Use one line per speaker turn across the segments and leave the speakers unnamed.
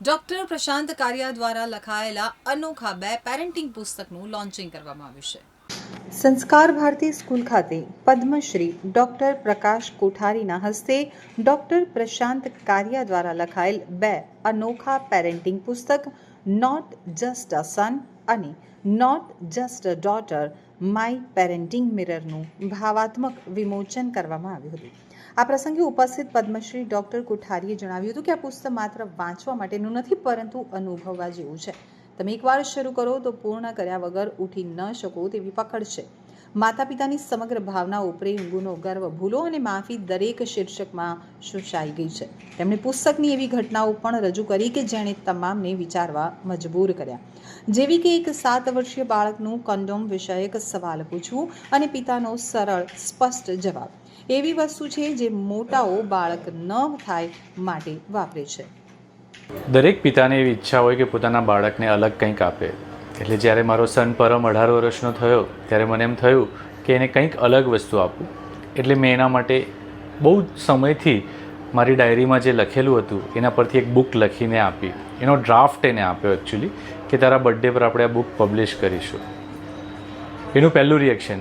Doctor પ્રશાંત કારિયા દ્વારા લખાયેલા અનોખા બે પેરેન્ટિંગ પુસ્તકનું લોન્ચિંગ કરવામાં આવ્યું છે.
સંસ્કાર ભારતી સ્કૂલ ખાતે પદ્મશ્રી ડૉક્ટર પ્રકાશ કોઠારીના હસ્તે ડૉક્ટર પ્રશાંત કારિયા દ્વારા લખાયેલ બે અનોખા પેરેન્ટિંગ પુસ્તક નોટ જસ્ટ અ સન અને not just a daughter my parenting મિરરનું ભાવાત્મક વિમોચન કરવામાં આવ્યું હતું. આ પ્રસંગે ઉપસ્થિત પદ્મશ્રી ડૉક્ટર કોઠારીએ જણાવ્યું હતું કે આ પુસ્તક માત્ર વાંચવા માટેનું નથી, પરંતુ અનુભવવા જેવું છે. તમે એકવાર શરૂ કરો તો પૂર્ણ કર્યા વગર ઉઠી ન શકો તેવી પકડ છે. માતા પિતાની સમગ્ર ભાવનાઓ પ્રેમ ગુનો ગર્વ ભૂલો અને માફી દરેક શીર્ષકમાં શોષાઈ ગઈ છે. તેમણે પુસ્તકની એવી ઘટનાઓ પણ રજૂ કરી કે જેણે તમામને વિચારવા મજબૂર કર્યા. જેવી કે એક સાત વર્ષીય બાળકનું કંડોમ વિષયક સવાલ પૂછવું અને પિતાનો સરળ, સ્પષ્ટ જવાબ. એવી વસ્તુ છે જે મોટાઓ બાળક ન થાય માટે વાપરે છે.
દરેક પિતાને એવી ઈચ્છા હોય કે પોતાના બાળકને અલગ કંઈક આપે. એટલે જ્યારે મારો સન પરમ અઢાર વર્ષનો થયો, ત્યારે મને એમ થયું કે એને કંઈક અલગ વસ્તુ આપું. એટલે મેં એના માટે બહુ સમયથી મારી ડાયરીમાં જે લખેલું હતું, એના પરથી એક બુક લખીને આપી. એનો ડ્રાફ્ટ એને આપ્યો એકચ્યુઅલી કે તારા બર્થડે પર આપણે આ બુક પબ્લિશ કરીશું. એનું પહેલું રિએક્શન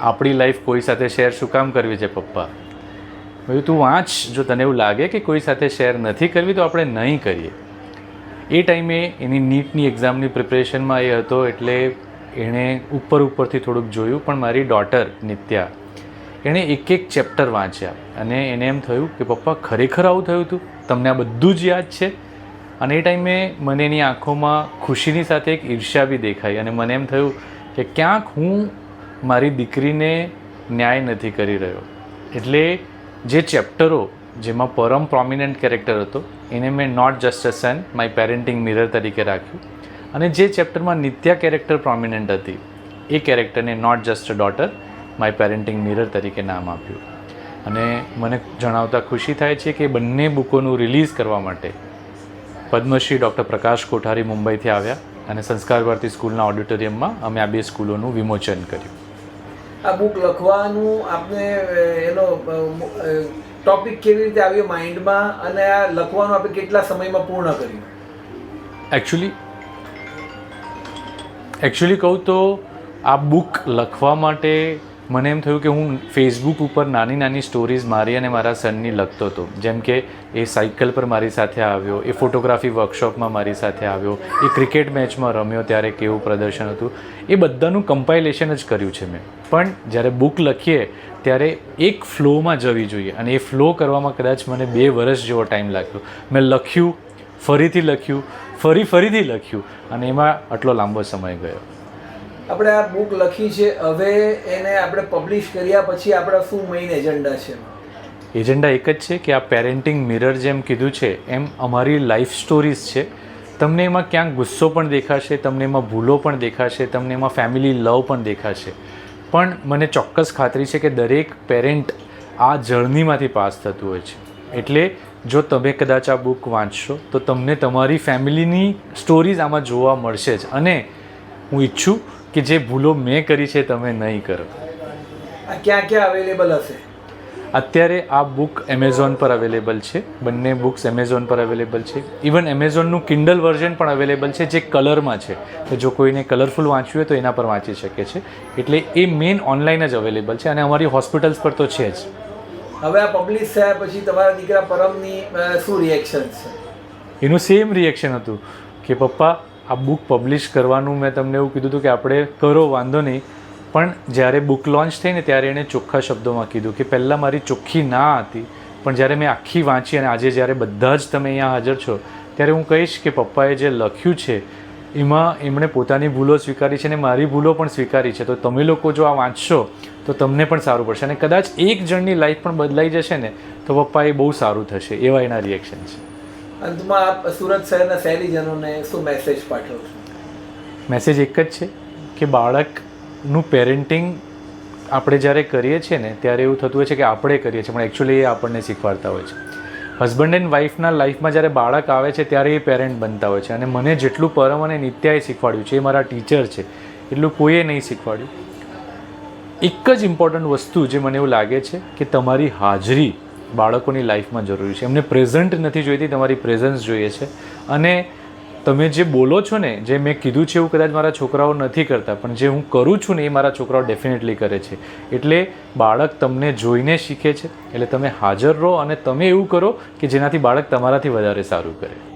આપણી લાઈફ કોઈ સાથે શેર શું કામ કરવી છે, પપ્પા? મેં તું વાંચ, જો તને એવું લાગે કે કોઈ સાથે શેર નથી કરવી, તો આપણે નહીં કરીએ. એ ટાઈમે એની નીટની એક્ઝામની પ્રિપરેશનમાં એ હતો એટલે એણે ઉપર ઉપરથી થોડુંક જોયું, પણ મારી ડોટર નિત્યા એણે એક એક ચેપ્ટર વાંચ્યા અને એને એમ થયું કે, પપ્પા, ખરેખર આવું થયું હતું તમને આ બધું જ યાદ છે? અને એ ટાઈમે મને એની આંખોમાં ખુશીની સાથે એક ઈર્ષ્યા બી દેખાઈ અને મને એમ થયું કે, ક્યાંક હું મારી દીકરીને ન્યાય નથી કરી રહ્યો. એટલે જે ચેપ્ટરો જેમાં પરમ પ્રોમિનન્ટ કેરેક્ટર હતો. એને મેં not just a son my parenting mirror તરીકે રાખ્યું. અને જે ચેપ્ટરમાં નિત્યા કેરેક્ટર પ્રોમિનન્ટ હતી, એ કેરેક્ટરને not just daughter my parenting mirror તરીકે નામ આપ્યું. અને મને જણાવતા ખુશી થાય છે કે બંને બુકોનું રિલીઝ કરવા માટે પદ્મશ્રી ડૉક્ટર પ્રકાશ કોઠારી મુંબઈથી આવ્યા અને સંસ્કાર ભારતી સ્કૂલના ઓડિટોરિયમમાં અમે આ બે સ્કૂલોનું વિમોચન કર્યું.
આ બુક લખવાનું આપને એનો ટોપિક કેવી રીતે આવ્યો માઇન્ડમાં અને આ લખવાનું આપણે કેટલા સમયમાં પૂર્ણ કર્યું?
એકચ્યુઅલી એકચ્યુઅલી કહું તો આ બુક લખવા માટે મને એમ થયું કે હું ફેસબુક ઉપર નાની નાની સ્ટોરીઝ મારી અને મારા સનની લખતો હતો. જેમ કે, એ સાયકલ પર મારી સાથે આવ્યો, એ ફોટોગ્રાફી વર્કશોપમાં મારી સાથે આવ્યો, એ ક્રિકેટ મેચમાં રમ્યો ત્યારે કેવું પ્રદર્શન હતું. એ બધાનું કમ્પાઇલેશન જ કર્યું છે મેં. પણ જ્યારે બુક લખીએ, ત્યારે એક ફ્લોમાં જવી જોઈએ અને એ ફ્લો કરવામાં કદાચ મને બે વર્ષ જેવો ટાઈમ લાગ્યો. મેં લખ્યું, ફરીથી લખ્યું, ફરી ફરીથી લખ્યું અને એમાં આટલો લાંબો સમય ગયો.
આપણે આ બુક લખી છે, હવે એને આપણે પબ્લિશ કર્યા પછી આપણા શું મેઇન એજન્ડા છે?
એજન્ડા એક જ છે કે આ પેરેન્ટિંગ મિરર જેમ કીધું છે, એમ અમારી લાઈફ સ્ટોરીઝ છે. તમને એમાં ક્યાંક ગુસ્સો પણ દેખાશે, તમને એમાં ભૂલો પણ દેખાશે, તમને એમાં ફેમિલી લવ પણ દેખાશે. પણ મને ચોક્કસ ખાતરી છે કે દરેક પેરેન્ટ આ જર્નીમાંથી પાસ થતું હોય છે. એટલે જો તમે કદાચ આ બુક વાંચશો, તો તમને તમારી ફેમિલીની સ્ટોરીઝ આમાં જોવા મળશે જ. અને હું ઈચ્છું કે જે ભૂલો મેં કરી છે તમે નહીં કરો.
ક્યાં ક્યાં અવેલેબલ હશે?
અત્યારે આ બુક એમેઝોન પર અવેલેબલ છે. બંને બુક્સ એમેઝોન પર અવેલેબલ છે. ઇવન એમેઝોનનું કિન્ડલ વર્ઝન પણ અવેલેબલ છે જે કલરમાં છે. તો જો કોઈને કલરફુલ વાંચવું હોય તો એના પર વાંચી શકે છે. એટલે એ મેઇન ઓનલાઈન જ અવેલેબલ છે અને અમારી હોસ્પિટલ્સ પર તો છે જ.
હવે આ પબ્લિશ થયા પછી તમારા દીકરા પરમની શું રિએક્શન છે?
એનું સેમ રિએક્શન હતું કે પપ્પા આ બુક પબ્લિશ કરવાનું મેં તમને એવું કીધું હતું કે આપણે કરો, વાંધો નહીં. પણ જ્યારે બુક લોન્ચ થઈ ને ત્યારે એણે ચોખ્ખા શબ્દોમાં કીધું કે પહેલાં મારી ચોખ્ખી ના હતી. પણ જ્યારે મેં આખી વાંચી અને આજે જ્યારે બધા જ તમે અહીંયા હાજર છો, ત્યારે હું કહીશ કે પપ્પાએ જે લખ્યું છે, એમાં એમણે પોતાની ભૂલો સ્વીકારી છે અને મારી ભૂલો પણ સ્વીકારી છે. તો તમે લોકો જો આ વાંચશો, તો તમને પણ સારું પડશે. અને કદાચ એક જણની લાઈફ પણ બદલાઈ જશે ને, તો પપ્પા એ બહુ સારું થશે. એવા એના રિએક્શન છે.
અંતમાં આપ સુરત શહેરના શહેરીજનોને શું મેસેજ પાઠવશો
મેસેજ એક જ છે કે બાળકનું પેરેન્ટિંગ આપણે જ્યારે કરીએ છીએ ને, ત્યારે એવું થતું હોય છે કે આપણે કરીએ છીએ, પણ એકચ્યુઅલી એ આપણને શીખવાડતા હોય છે. હસબન્ડ એન્ડ વાઈફના લાઈફમાં જ્યારે બાળક આવે છે, ત્યારે એ પેરેન્ટ બનતા હોય છે. અને મને જેટલું પરમ અને નિત્યાએ શીખવાડ્યું છે, એ મારા ટીચર છે, એટલું કોઈએ નહીં શીખવાડ્યું. એક જ ઇમ્પોર્ટન્ટ વસ્તુ જે મને એવું લાગે છે કે તમારી હાજરી બાળકોની લાઈફમાં જરૂરી છે. એમને પ્રેઝન્ટ નથી જોઈતી, તમારી પ્રેઝન્સ જોઈએ છે. અને તમે જે બોલો છો ને, જે મેં કીધું છે એવું કદાચ મારા છોકરાઓ નથી કરતા, પણ જે હું કરું છું ને એ મારા છોકરાઓ ડેફિનેટલી કરે છે. એટલે બાળક તમને જોઈને શીખે છે, એટલે તમે હાજર રહો અને તમે એવું કરો કે જેનાથી બાળક તમારાથી વધારે સારું કરે.